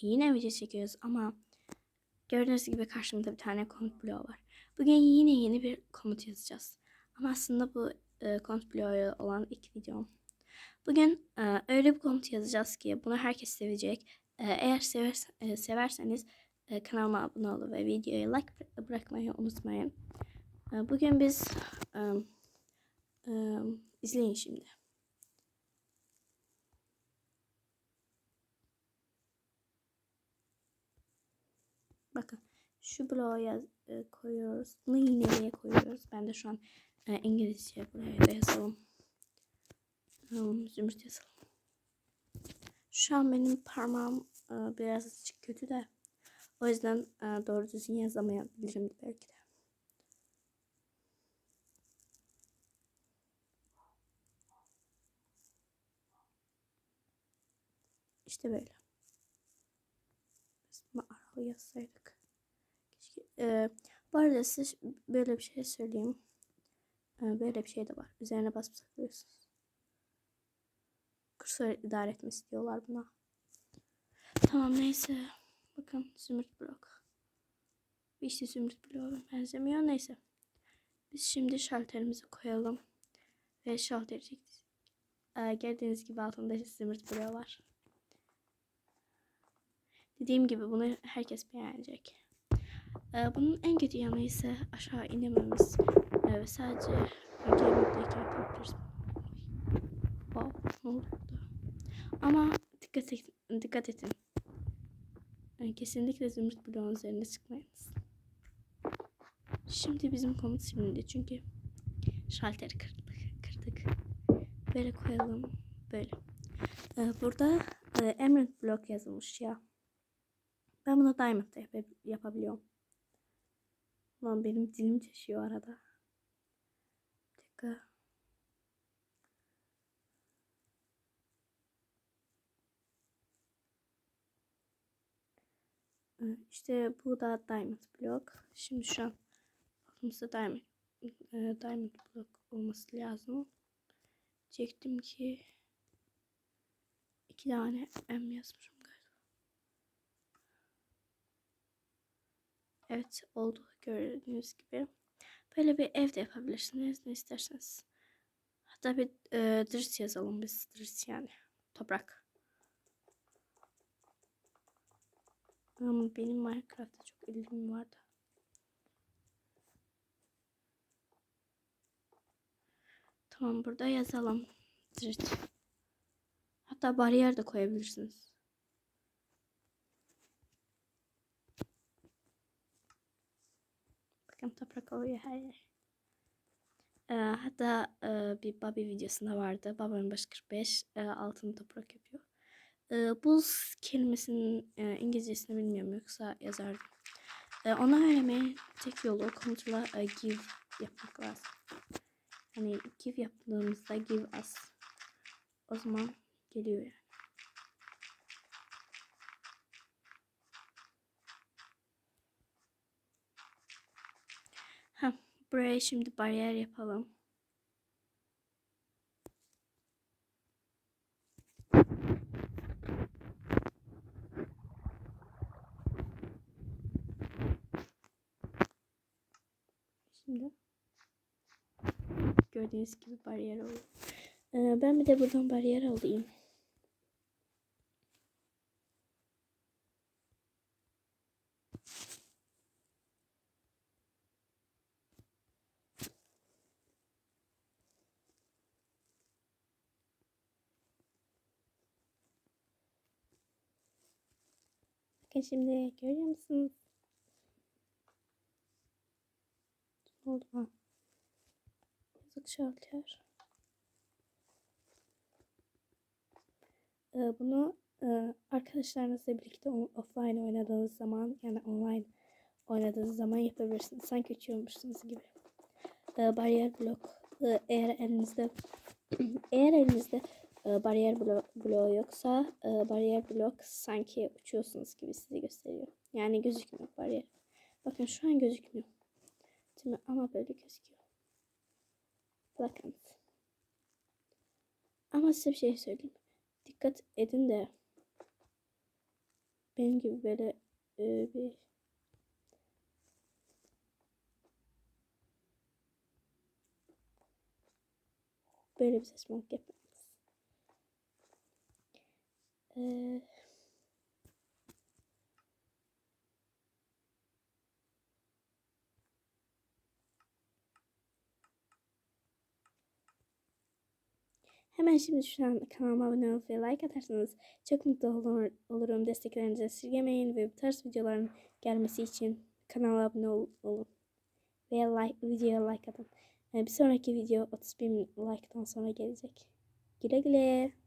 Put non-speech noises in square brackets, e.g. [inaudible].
yine video çekiyoruz ama gördüğünüz gibi karşımda bir tane komut bloğu var. Bugün yine yeni bir komut yazacağız. Ama aslında bu e, komut bloğu olan ilk videom. Bugün e, öyle bir komut yazacağız ki bunu herkes sevecek. E, eğer sever, e, severseniz e, kanalıma abone olun ve videoya like bıra- bırakmayı unutmayın. E, bugün biz e, e, izleyin şimdi. Bakın şu bloğa yaz, e, koyuyoruz. Bunu iğneliğe koyuyoruz. Ben de şu an e, İngilizce buraya da yazalım. Um, zümrüt yazalım. Şu an benim parmağım e, biraz kötü de. O yüzden e, doğru düzgün yazamayabilirim belki de. İşte böyle. Aralı yazsaydık. Keşke. E, bu arada size böyle bir şey söyleyeyim. E, böyle bir şey de var. Üzerine basıp saklıyorsunuz. Kursor idare etmesi diyorlar buna. Tamam neyse. Bakın zümrüt blok. İşte zümrüt bloğa benzemiyor. Neyse. Biz şimdi şalterimizi koyalım. Ve şalteri çektik. Ee, gördüğünüz gibi altında zümrüt bloğu var. Dediğim gibi bunu herkes beğenecek. Ee, bunun en kötü yanı ise aşağı inememiz. Ee, ve sadece game moddayken yapabiliriz. Wow, ne oldu? Ama dikkat, et, dikkat edin. Yani kesinlikle zümrüt bloğun üzerine çıkmayınız. Şimdi bizim komut şimdi çünkü şalteri kırdık. kırdık. Böyle koyalım. Böyle. Ee, burada e, Emerald blok yazılmış ya. Ben bunu Diamond yap- yapabiliyorum. Lan benim dilim taşıyor arada. Bir dakika. Ee, İşte bu da Diamond blok. Şimdi şu an aklımızda Diamond, e, Diamond blok olması lazım. Çektim ki iki tane M yazmışım Evet oldu gördüğünüz gibi. Böyle bir ev de yapabilirsiniz ne isterseniz. Hatta bir e, dris yazalım biz dris yani toprak. Ama benim Minecraft'ta çok ilgim vardı. Tamam burada yazalım. Drit. Hatta bariyer de koyabilirsiniz. Bakın toprak oluyor her. Ee, hatta e, bir Bobby videosunda vardı. Babamın başı 45 e, altın toprak yapıyor. E, buz kelimesinin e, İngilizcesini bilmiyorum yoksa yazardım. E, onu öğrenmeyin tek yolu kontrola e, give yapmak lazım. Hani give yaptığımızda give us. O zaman geliyor yani. Buraya şimdi bariyer yapalım. Şimdi gördüğünüz gibi bariyer oldu. Ee, ben bir de buradan bariyer alayım. Bakın şimdi görüyor musunuz? Oldu lan? Yazık şalter. Ee, bunu e, arkadaşlarınızla birlikte offline oynadığınız zaman yani online oynadığınız zaman yapabilirsiniz. Sanki uçuyormuşsunuz gibi. Ee, bariyer blok. Ee, eğer elinizde [clears throat] eğer elinizde e, bariyer blok, bloğu yoksa e, bariyer blok sanki uçuyorsunuz gibi sizi gösteriyor. Yani gözükmüyor bariyer. Bakın şu an gözükmüyor. Mi? Ama böyle gözüküyor. Bakın. Ama size bir şey söyleyeyim. Dikkat edin de benim gibi böyle e, bir böyle bir saçmalık yapmamız. Ee, Hemen şimdi şu an kanalıma abone olup ve like atarsanız çok mutlu olur, olurum. Desteklerinizi esirgemeyin ve bu tarz videoların gelmesi için kanala abone ol, olun. Ve like, videoya like atın. Ee, bir sonraki video 30 bin like'tan sonra gelecek. Güle güle.